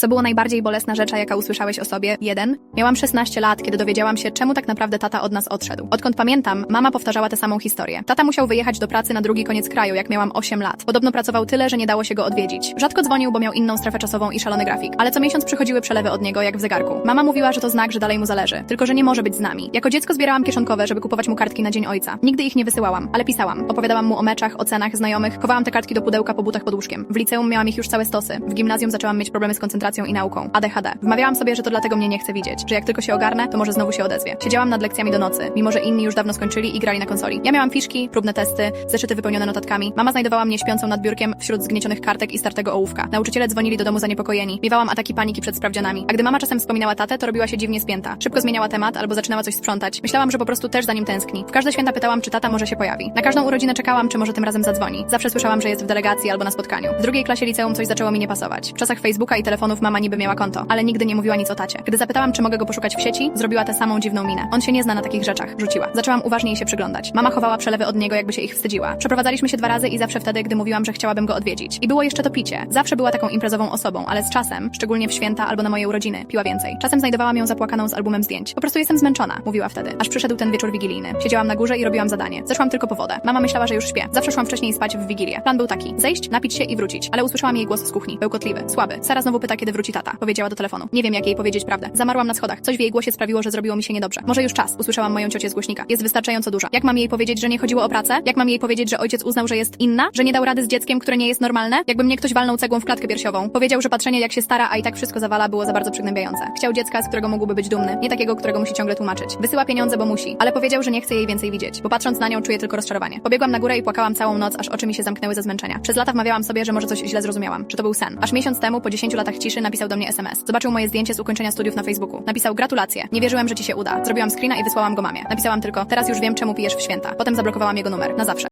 Co było najbardziej bolesna rzecz, jaka usłyszałeś o sobie? 1. Miałam 16 lat, kiedy dowiedziałam się, czemu tak naprawdę tata od nas odszedł. Odkąd pamiętam, mama powtarzała tę samą historię. Tata musiał wyjechać do pracy na drugi koniec kraju, jak miałam 8 lat. Podobno pracował tyle, że nie dało się go odwiedzić. Rzadko dzwonił, bo miał inną strefę czasową i szalony grafik. Ale co miesiąc przychodziły przelewy od niego, jak w zegarku. Mama mówiła, że to znak, że dalej mu zależy. Tylko, że nie może być z nami. Jako dziecko zbierałam kieszonkowe, żeby kupować mu kartki na Dzień Ojca. Nigdy ich nie wysyłałam, ale pisałam. Opowiadałam mu o meczach, ocenach, znajomych. Chowałam te kartki do pudełka po butach pod łóżkiem. W liceum miałam ich już całe stosy. W gimnazjum zaczęłam mieć problemy z koncentracją i nauką. ADHD. Wmawiałam sobie, że to dlatego mnie nie chce widzieć. Że jak tylko się ogarnę, to może znowu się odezwie. Siedziałam nad lekcjami do nocy, mimo że inni już dawno skończyli i grali na konsoli. Ja miałam fiszki, próbne testy, zeszyty wypełnione notatkami. Mama znajdowała mnie śpiącą nad biurkiem wśród zgniecionych kartek i startego ołówka. Nauczyciele dzwonili do domu zaniepokojeni. Miewałam ataki paniki przed sprawdzianami. A gdy mama czasem wspominała tatę, to robiła się dziwnie spięta. Szybko zmieniała temat albo zaczynała coś sprzątać. Myślałam, że po prostu też za nim tęskni. W każde święta pytałam, czy tata może się pojawi. Na każdą urodzinę czekałam, czy może tym razem zadzwoni. Zawsze słyszałam, że jest w delegacji albo na spotkaniu. W drugiej klasie liceum coś zaczęło mi nie pasować. W czasach Facebooka i telefonów mama niby miała konto, ale nigdy nie mówiła nic o tacie. Gdy zapytałam, czy mogę go poszukać w sieci, zrobiła tę samą dziwną minę. On się nie zna na takich rzeczach. Rzuciła. Zaczęłam uważniej się przyglądać. Mama chowała przelewy od niego, jakby się ich wstydziła. Przeprowadzaliśmy się dwa razy i zawsze wtedy, gdy mówiłam, że chciałabym go odwiedzić. I było jeszcze to picie. Zawsze była taką imprezową osobą, ale z czasem, szczególnie w święta albo na moje urodziny, piła więcej. Czasem znajdowałam ją zapłakaną z albumem zdjęć. Po prostu jestem zmęczona, mówiła wtedy. Aż przyszedł ten wieczór wigilijny. Siedziałam na górze i robiłam zadanie. Zeszłam tylko po wodę. Mama myślała, że już śpię. Zawsze szłam wcześniej spać w wigilię. Plan był taki: zejść, napić się i wrócić. Ale usłyszałam jej głos z kuchni. Słaby. Sara znowu pyta, kiedy wróci tata. Powiedziała do telefonu. Nie wiem, jak jej powiedzieć prawdę. Zamarłam na schodach. Coś w jej głosie sprawiło, że zrobiło mi się niedobrze. Może już czas. Usłyszałam moją ciocię z głośnika. Jest wystarczająco duża. Jak mam jej powiedzieć, że nie chodziło o pracę? Jak mam jej powiedzieć, że ojciec uznał, że jest inna? Że nie dał rady z dzieckiem, które nie jest normalne? Jakby mnie ktoś walnął cegłą w klatkę piersiową. Powiedział, że patrzenie jak się stara, a i tak wszystko zawala, było za bardzo przygnębiające. Chciał dziecka, z którego mógłby być dumny, nie takiego, którego musi ciągle tłumaczyć. Wysyła pieniądze, bo musi, ale powiedział, że nie chce jej więcej widzieć, bo patrząc na nią czuję tylko rozczarowanie. Pobiegłam na górę i płakałam całą noc, aż oczy mi się zamknęły ze zmęczenia. Przez lata wmawiałam sobie, że może coś źle zrozumiałam, to był sen. Aż miesiąc temu, po 10 latach ciszy, napisał do mnie SMS. Zobaczył moje zdjęcie z ukończenia studiów na Facebooku. Napisał gratulacje. Nie wierzyłem, że ci się uda. Zrobiłam screena i wysłałam go mamie. Napisałam tylko, teraz już wiem, czemu pijesz w święta. Potem zablokowałam jego numer. Na zawsze.